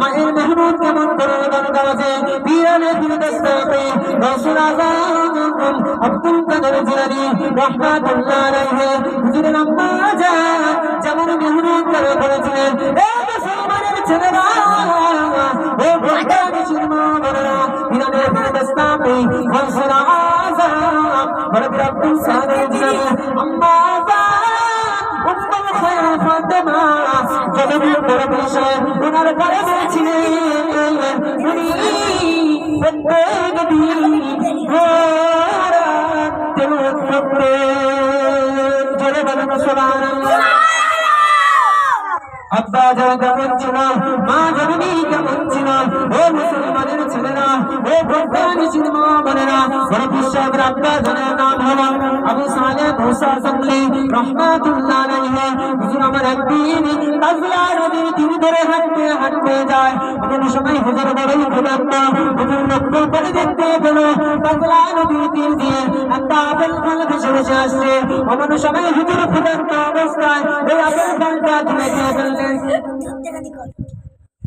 মায়ের মেহনত কেমন করে দরকার আছে ছেলেরা বলেরা পিরানে ফিরদস্তাপে রসুল হযরত আব্দুল কাদের জিলানি খায়র ফাতেমা জননীয় বড় বিষয় ওনার ছিল মা জননী কেমন ছিল ও মুসলমানের ছেলেরা ও ভোটানি সিনেমা বোনেরা বড় বিশ্বাসের আব্বা জানের নাম হলো আবু সালে মুসা সামলি রহমাতুল্লাহ আলাইহি হুজুর আমার একদিন কাজলা নদীর তীর ধরে হাঁটতে হাঁটতে যায় এমন সময় হুজুর বড়ই ক্ষুধার্ত হুজুর লক্ষ্য করে দেখতে পেল কাজলা নদীর তীর দিয়ে একটা আপেল ফল ভেসে ভেসে আসছে এমন সময় হুজুর ক্ষুধার্ত অবস্থায় ওই আপেল ফলটা তুলে খেয়ে ফেললেন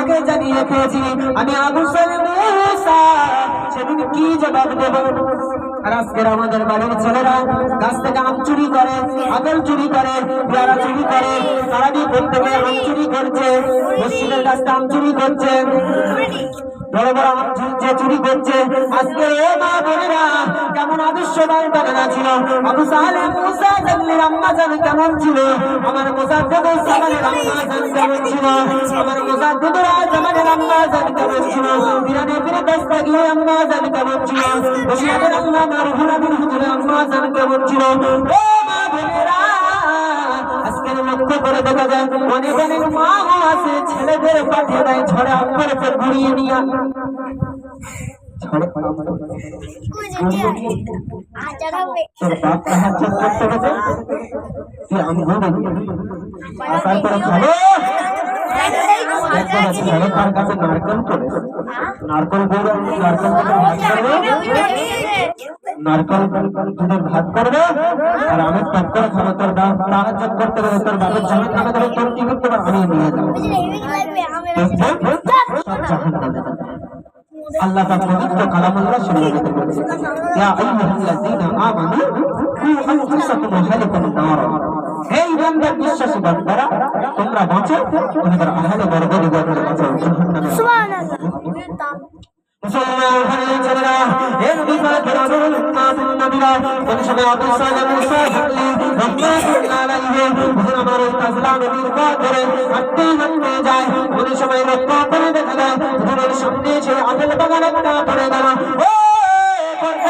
কাকে জানিয়ে খেয়েছি আমি আবু সালে সেদিন কি জবাব দেব? আজকের আমাদের বাড়ির ছেলেরা গাছ থেকে আম চুরি করে, আপেল চুরি করে, পেয়ারা চুরি করে সারাদিন প্রত্যেকে আম চুরি করছে, মসজিদের কাছ থেকে আম চুরি করছে। বড় বড় আম চুরি করছে, আজকে এ মা বোনেরা কেমন আদর্শবান তারা ছিল? আবু সালে মুসা জানলির আম্মা জান কেমন ছিল? আমার মুসাদ্দেদ সামানের আম্মা জান কেমন ছিল? আমার মুসাদ্দেদ জামানের আম্মা জান কেমন ছিল? বিরানে ফিরে দস্তাগিয়ে আম্মা জান কেমন ছিল? বসিয়াদের আল্লাহ মারহুল আমিন হুজুরের আম্মা জান কেমন ছিল? ও মা বোনেরা করে দেখা যায় অনেক অনেক মাও আছে, ছেলেদের পাঠিয়ে দেয় ঝড়ে আম্মার উপর ঘুরিয়ে নিয়ে। আমি আসার পরে কার নারকেল নারকেল দুধে ভাত করবে, আর আমি টক করে খাব তোর বাপ সাহায্য করতে হবে তোর বাপের জমি খাবে তবে তোর কি করতে পারবে? আমি নিয়ে যাব। আল্লাহ পাক পবিত্র কালামুল্লাহ শুনে দিতে বলেছে ইয়া আইয়ুহাল্লাযীনা আমানু কু আনফুসাকুম ওয়া আহলিকুম হে ইমানদার বিশ্বাসী বান্দারা, তোমরা বাঁচো, তোমাদের আহলে বর্গ নিগমে বাঁচো জাহান্নামে মুসলমান ভাইয়ের ছেলেরা, এর বিপরীতে রাসূল উম্মাতুন নবীরা, কোন সময় আবু সালেম মুসা থাকলে, রহমাতুল্লাহ সামনে সে আপেল বাগান একটা পড়ে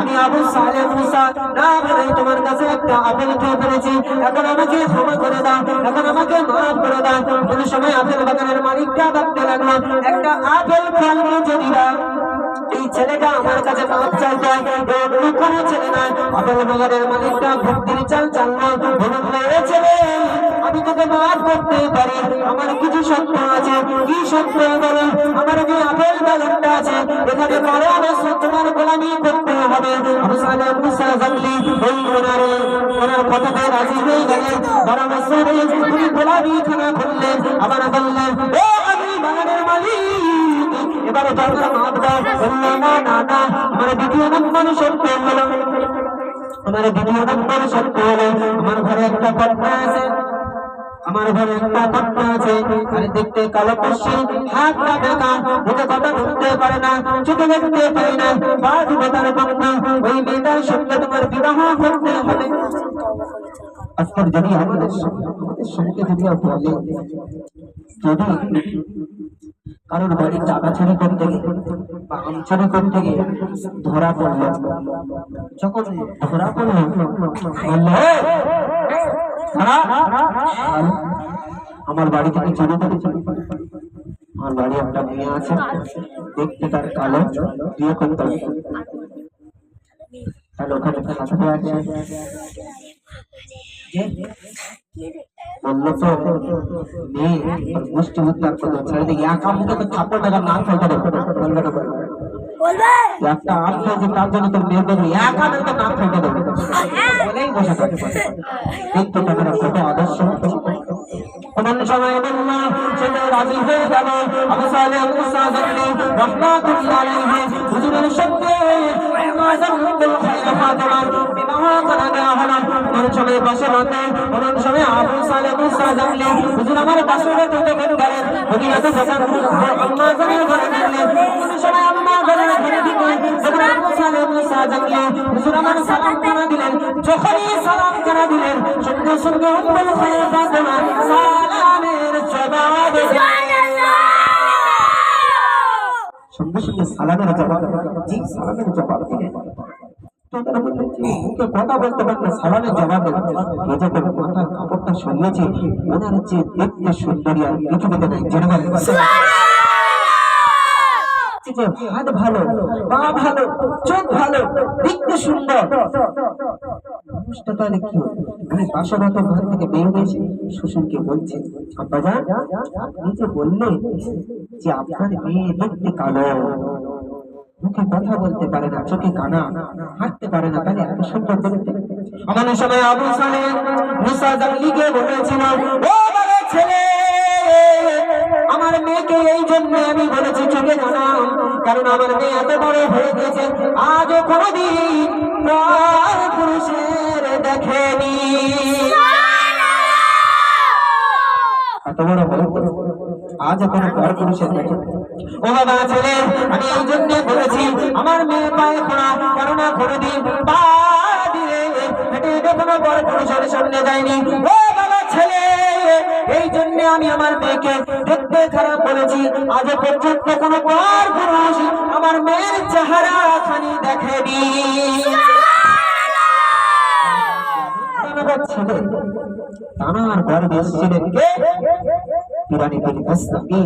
আমি আবু সালে মুসা, না বলে তোমার কাছে একটা আপেল খেয়ে ফেলেছি। এখন আমাকে ক্ষমা করে দাও, এখন আমাকে মাফ করে দাও। কোন সময় আপেল বাগানের মালিকটা ভাবতে লাগল একটা আপেল ফল যদি দাও এই ছেলেটা আমার কাছে মাপ চাইতে কোনো ছেলে নয়। আপেল বাগানের মালিকটা ভক্তির চাল চাললো বলুন ছেলে তোকে করতে পারি আমার কিছু সত্য আছে। কি সত্য বলো? আমার যে আপেল বাগানটা আছে? এখানে বড় অবশ্য তোমার গোলামি করতে হবে। আমার দ্বিতীয় নম্বর সত্য হলো। আমার আমার ঘরে একটা কন্যা আছে। আমার ঘরে কন্যা আছে। দেখতে কালো পশি হাত বেকা মুখে কথা বলতে পারে না, চোখে দেখতে পারে না, পা দুটো তার কন্যা ওই মেয়েটার সঙ্গে তোমার বিবাহ করতে হবে। আজকের যদি আমাদের আমাদের সঙ্গে যদি বলে, যদি কারোর বাড়ি চাকা চুরি করতে গিয়ে বা আম চুরি করতে গিয়ে ধরা পড়ল, যখন ধরা পড়ল "এই, দাঁড়া, আর আমার বাড়ি থেকে চুরি করেছে আমার বাড়ি একটা মেয়ে আছে। দেখতে তার কালো। বিয়ে করতে। তাহলে ওখানে থাকতে আছে। বলল একটা তার জন্য তোর একা বলেই বসে থাকে কিন্তু তাদের কত আদর্শ সময় বলল রাজি হয়ে গেল। আবু সালে রহমাতুল্লাহ আলাইহি হুজুরের সঙ্গে মা জান্নাতুল খায়রা বিবাহ করা দেওয়া হলো। সময় পাশে হতে এমন সময় আবু সালে মুসা জানলি হুজুর, আমার পাশে হতে দেখেন গেলেন মদিনাতে যখন আম্মা জানের ঘরে গেলেন এমন সময় আম্মা জানের ঘরে ঢুকে যখন আবু সালে মুসা হুজুর, আমার সালাম করে দিলেন? যখনই সালাম করে দিলেন, সঙ্গে সঙ্গে উম্মুল খায়রা ফাতেমা সালামের জবাব দিলেন সঙ্গে সঙ্গে সালামের জবাব জি, সালামের জবাব দিলেন। মুখে কথা বলতে পারলে সালামের জবাব যখন মাথার কাপড়টা সরিয়েছে। ওনার যে দেখতে সুন্দরী আর পৃথিবীতে নাই। জেনে যে হাত ভালো পা ভালো চোখ ভালো দেখতে সুন্দর। মানুষটা তাহলে কি? আমি বাসরত ঘর থেকে বের হয়েছি শ্বশুরকে বলছে আব্বাজান যে বললেন যে আপনার মেয়ে দেখতে কালো মুখে কথা বলতে পারে না চোখে কানা হাঁটতে পারে না তাহলে এত সুন্দর দেখতে এমন সময় আবু সালে মুসা জালিকে বলেছিল ও বলে ছেলে আমার মেয়েকে এই জন্য আমি বলেছি চোখে কানা কারণ আমার মেয়ে এত বড় হয়ে গেছে আজও কোনোদিন পর পুরুষের দেখেনি। এত বড় গেছে আজ কোনো পর পুরুষের দেখে ও বাবা ছেলে আমি এই জন্য বলেছি আমার মেয়ে পায়ে খোঁড়া কারণ কোনোদিন পা দিয়ে হেঁটে কোনো পর পুরুষের সামনে যায়নি। ও বাবা ছেলে এই জন্য আমি আমার মেয়েকে দেখতে খারাপ বলেছি। আজ পর্যন্ত কোনো পর পুরুষ আমার মেয়ের চেহারা খানি দেখেনি। ছেলে। তানার গর্বে এসেছিলেন কে? পিরানি বিন মুস্তাকি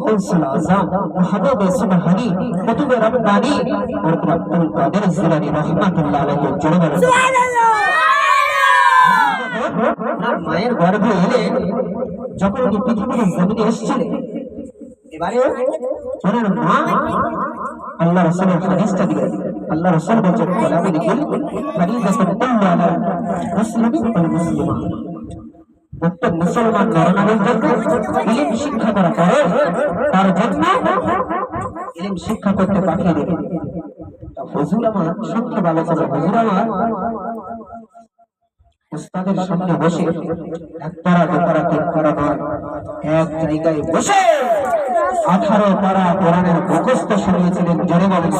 গৌসুল আজম মাহবুব সুবহানি কুতুব রব্বানি और আব্দুল কাদের জিলানী রাহমাতুল্লাহ আলাইহি জোরে বলেন মায়ের গর্ভে এলে যখন উনি পৃথিবীর জমিনে এসেছিলেন, এবারে ওনার মা আল্লাহ রসুলের হাদিসটা দিলেন আল্লাহ রসুল বলছেন কালামে লিখেন হাদিসাতুন কুল্লু আলা মুসলিমিন ওয়াল প্রত্যেক মুসলমান নরনারীর জন্য শিক্ষা করা তার জন্য শিক্ষা করতে পাঠিয়ে দেবে আমার আলোচনা হুজুর আমার উস্তাদের সামনে বসে এক পারা দু পারা তিন নয় এক জায়গায় বসে আঠারো পারা কোরআনের মুখস্থ শুনিয়েছিলেন জোরে বলেন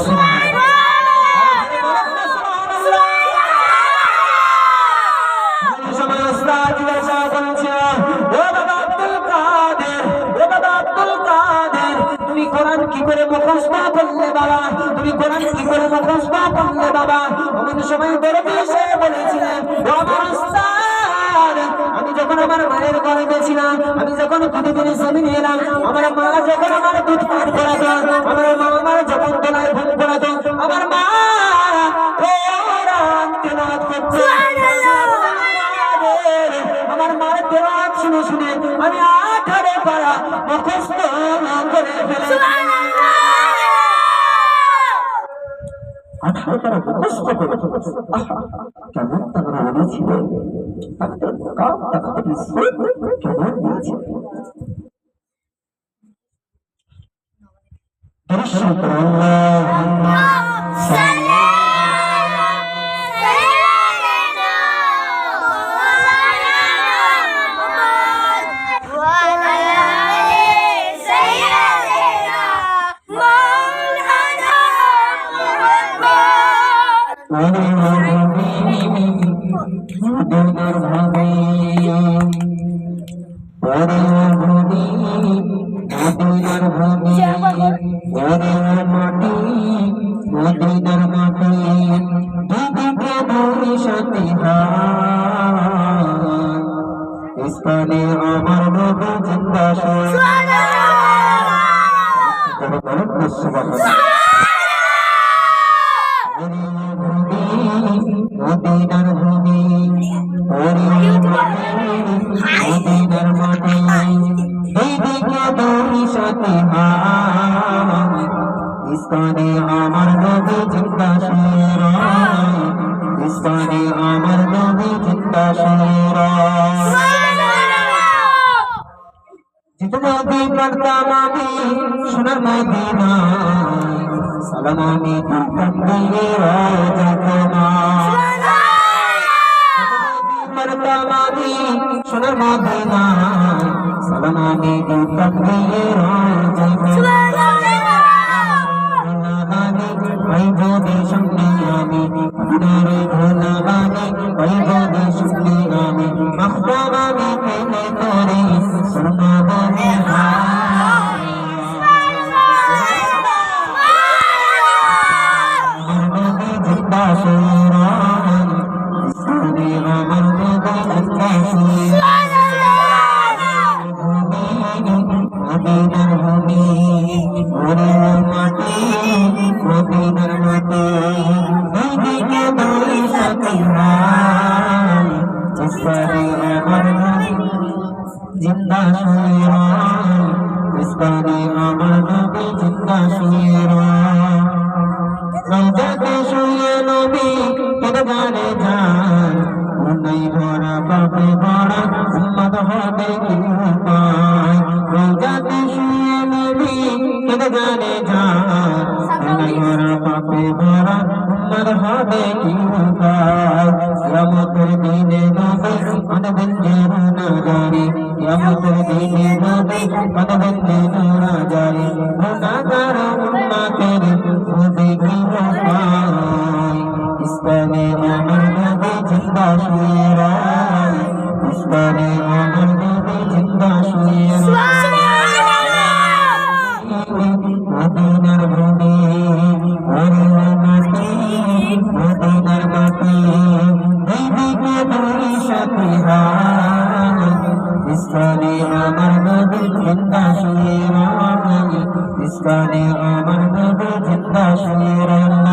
মুখস্থ করলে বাবা, তুমি কোরআন কি করে মুখস্থ করলে বাবা? এমন সময় বড় সে বলেছিলেন আমি যখন আমার মায়ের গর্ভে ছিলাম আমি যখন পৃথিবীর জমিনে এলাম, আমার মা যখন আমার দুধ পান করাতো, আমার মা আমার যখন তোলায় ঘুম করাতো, আমার মা আমার মার তেলাওয়াত শুনে শুনে আমি আঠারো পারা মুখস্থ করে ফেলেছি। আঠারো পারা মুখস্থ করে কেমন তারা বলেছিল তাদের কাপ তাদের ইসলাম কেমন দিয়েছে দর্শন করো। আল্লাহুম্মা স্থানে আমার নবী জিন্দা মদিনার ভূমি মদিনার মাটি এই দিকে দৌড়ি সাথে স্থানে নবী পড়তাম আমি সোনার মদিনা। সালাম আমি দিতাম দিয়ে রাজা তোমার পড়তাম আমি সোনার মদিনা। সালাম আমি দিতাম দিয়ে রাজা নাই ভরা পাপে ভরা উম্মত হবে কি উপায়? রোজাতে শুয়ে নবী কেন গানে যান নাই ভরা পাপে ভরা উম্মত হবে কি উপায়? দিনে নবী জানি দিনে নবী জিন্দা শুয়ে রায় ইসলামে আমার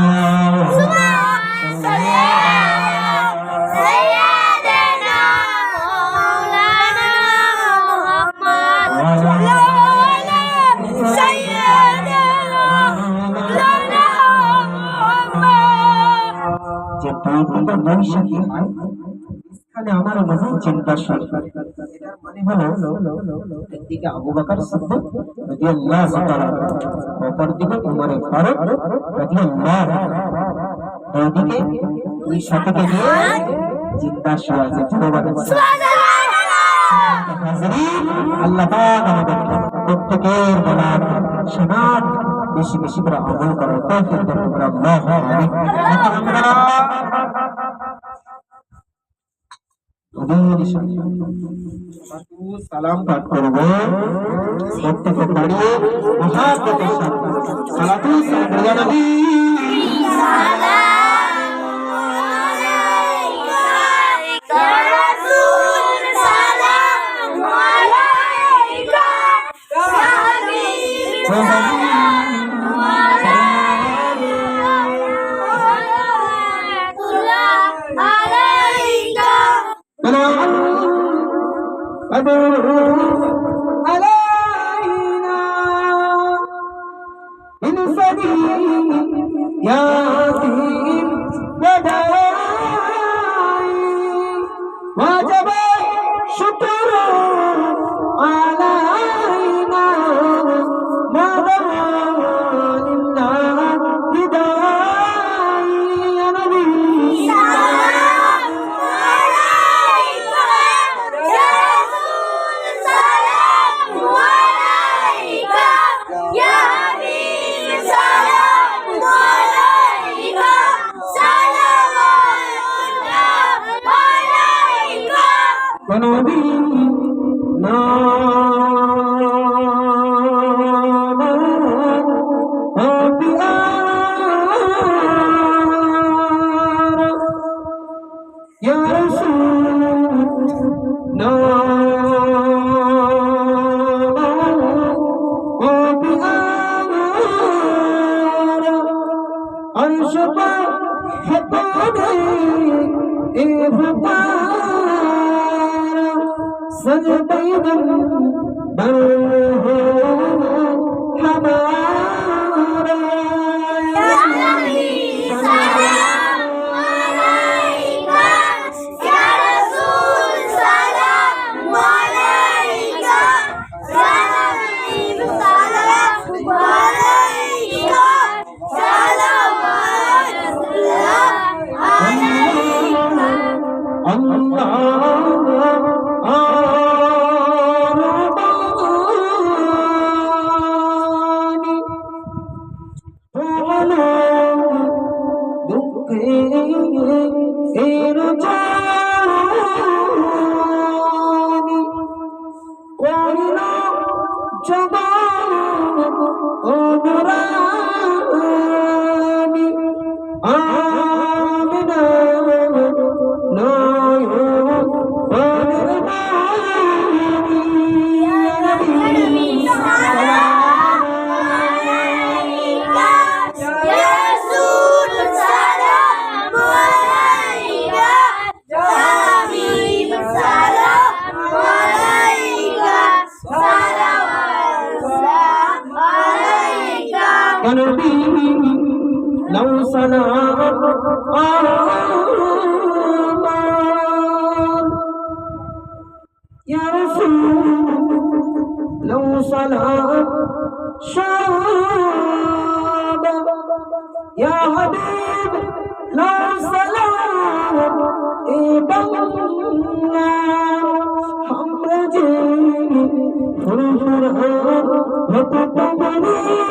মানে হলো একদিকে আবু বকর সিদ্দিক রাদিয়াল্লাহু তাআলা অপর দিকে উমর ফারুক রাদিয়াল্লাহু এইদিকে দুই সাথীকে নিয়ে চিন্তা শুরু আছে। আল্লাহ পাক প্রত্যেকের বলার শোনার বেশি বেশি করে আমল করার তৌফিক দান করুন। আল্লাহ আমিন। সালাম পাঠ করব। সত্যকে মহাব্বতের সাথে সালাতু সালাম Sajdaydam barhama Oh,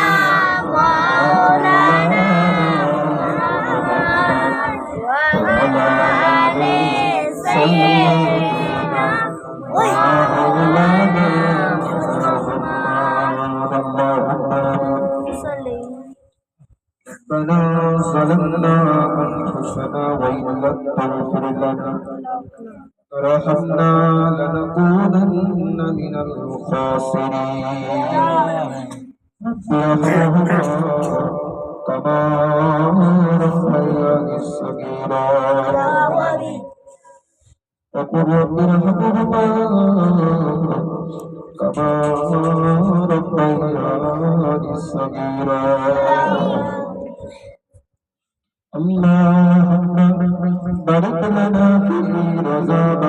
تغفر لنا وترحمنا لنكونن من الخاسرين ربنا كما ربياني صغيرا وقل رب ارحمهما كما ربياني صغيرا اللهم بارك لنا في رمضان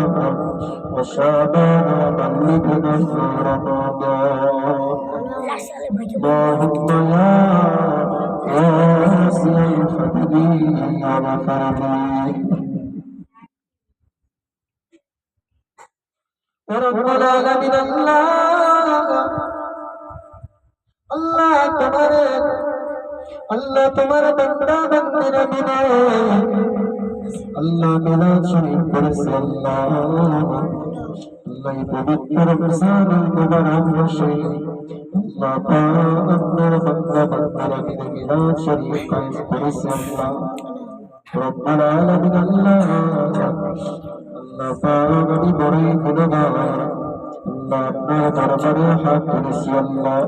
وشعبان وبلغنا رمضان اللهم يا واسع الفضل واغفر لي ورب العالمين الله الله تبارك আল্লাহ তোমার বান্দা বান্দিরা মিলে আল্লাহ মিলাদ শরীফ করেছে আল্লাহ। আল্লাহ পবিত্র পাক আপনার বান্দা মিলে করেছে আল্লাহ। রব্বুল আলামিন আল্লাহ। আল্লাহ পাক আমি বড়ই আল্লাহ আপনার দরবারে হাত তুলেছি আল্লাহ।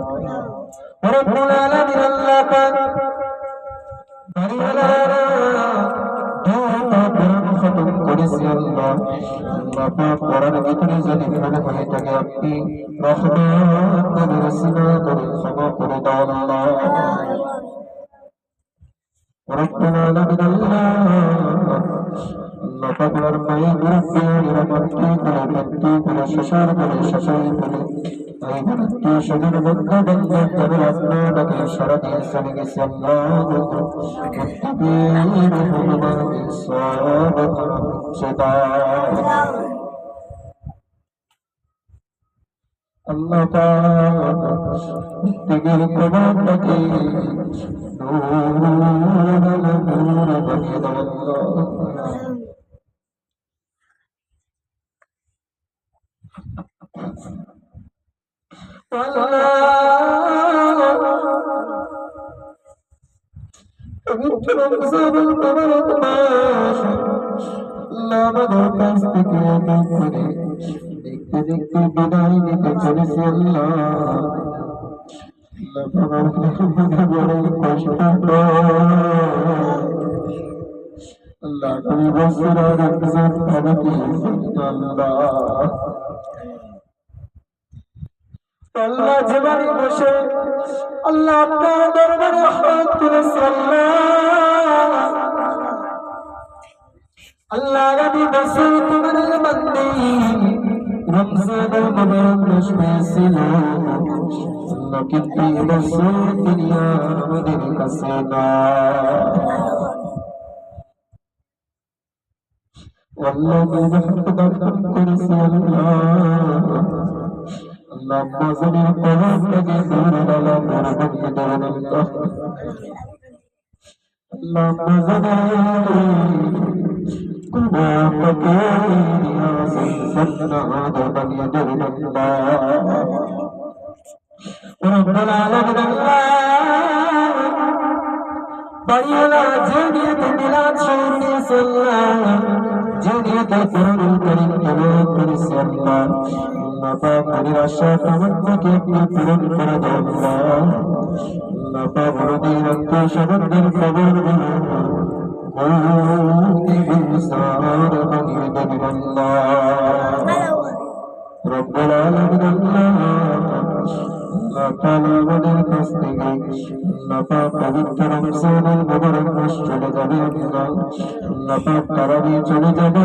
রব্বুল আলামিন আল্লাহ পাক কোরআন করেছি আল্লাহ হয়ে নবীর করে শ্বশুর করে এই আত্মীয়-স্বজন বন্ধু-বান্ধব যারা আপনাকে সারা গেছে আল্লাহ মুত্তাকিন রহমান সাদাকা সেটা আল্লাহ দিগের প্রভাবটাকে নূর নূর বানিয়ে দাও আল্লাহ পবিত্র রমজানুল মুবারক মাস আল্লাহ আমাদের কাছ থেকে এমন করে দেখতে দেখতে বিদায় নিতে চলেছে আল্লাহ আল্লাহ আমার মনে বড় কষ্ট আল্লাহ আগামী বছর আর রমজান পাবে কি আল্লাহ জবানে বসে, আল্লাহ আপনার দরবারে হাত তুলেছে আল্লাহ আল্লাহ আগামী বছর তোমাদের বান্দে। রমজানের মুবারক মাস পেয়েছিল কিন্তু এবছর তিনি আমাদের কাছে না। আল্লাহ রহমত দান করেছে আল্লাহ। আলামিন আল্লাহ বাড়িওয়ালা যে নিয়তে মিলাদ শরীফ নিয়েছে আল্লাহ যে নিয়তে কোরআনুল কারীম তেলাওয়াত করেছে আল্লাহ পাক মনের আশা তামান্নাকে আপনি পূরণ করে দাও আল্লাহ পাক আমাদের বানিয়ে দেবেন আমাদের রমজানুল মুবারক মাস চলে যাবে আল্লাহ আল্লাহ তারাবি চলে যাবে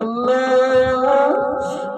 love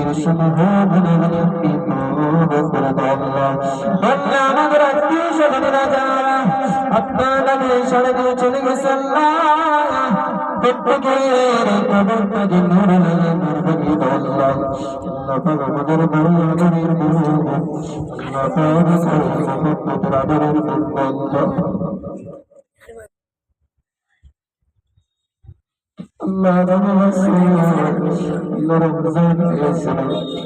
গুণাগুলো আপনি মাফ করে আল্লাহ আল্লাহ আমাদের আত্মীয় স্বজনেরা যারা আপনার নামে সাড়ে দিয়ে চলে গেছে আল্লাহ প্রত্যেকের কবরটাকে নূর লাগে নূর বানিয়ে দাও আল্লাহ আল্লাহ আমাদের বড় আদরের গুরু আল্লাহ পাক মহব্বতের আদরের বন্ধু আল্লাহ রমজান পেয়েছিল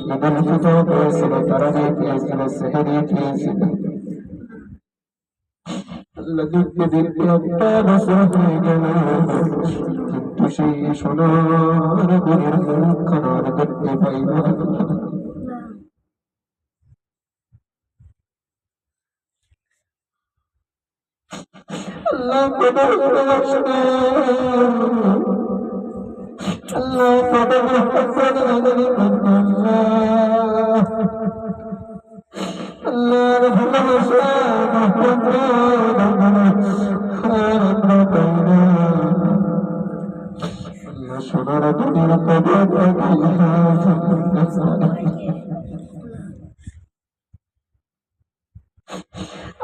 ঈদুল ফিতর পেয়েছিল তারাবি পেয়েছিল সেহরি পেয়েছিল গেল কিন্তু সেই সোনার গুণের মুখখানা আর দেখতে পাই আল্লাহ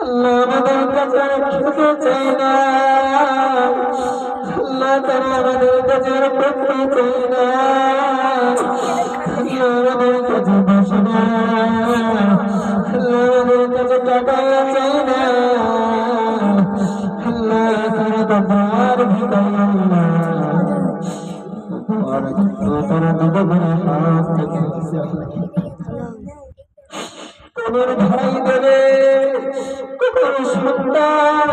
আল্লাহ আমাদের কাছে খেতে চাই না। আল্লাহ তারা আমাদের কাছে করতে চাই না আমাদের কাছে বসে না, আল্লাহ আমাদের কাছে টাকা চাই না, আল্লাহ তারা তো বার আল্লাহ। আর ভাই দেবে কোন সন্তান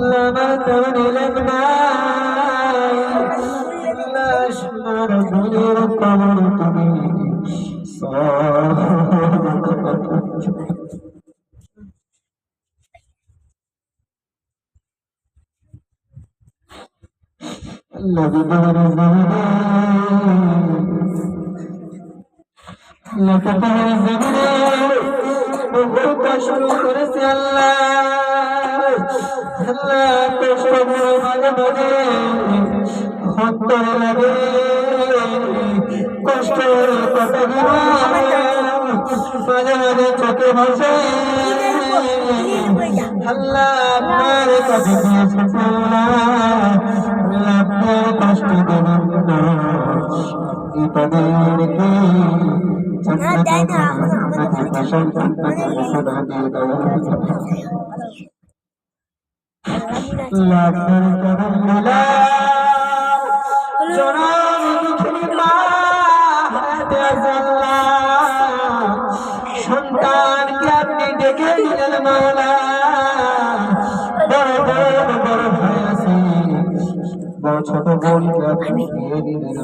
لما تولي الأكبار إلا أشمر بني القمر الذي بارز لك بارز বহু কষ্ট করেছে আল্লাহ। আল্লাহ কষ্ট করে মাঝে মাঝে হত্যা লাগে কষ্টের কথাগুলো মাঝে মাঝে চোখে ভাসে আল্লাহ আপনার কাছে আল্লাহ কষ্ট দেবেন না বিপদের মিলা জনাব দুঃখিতা সন্তানকে আপনি ছোট দিয়ে দিলেন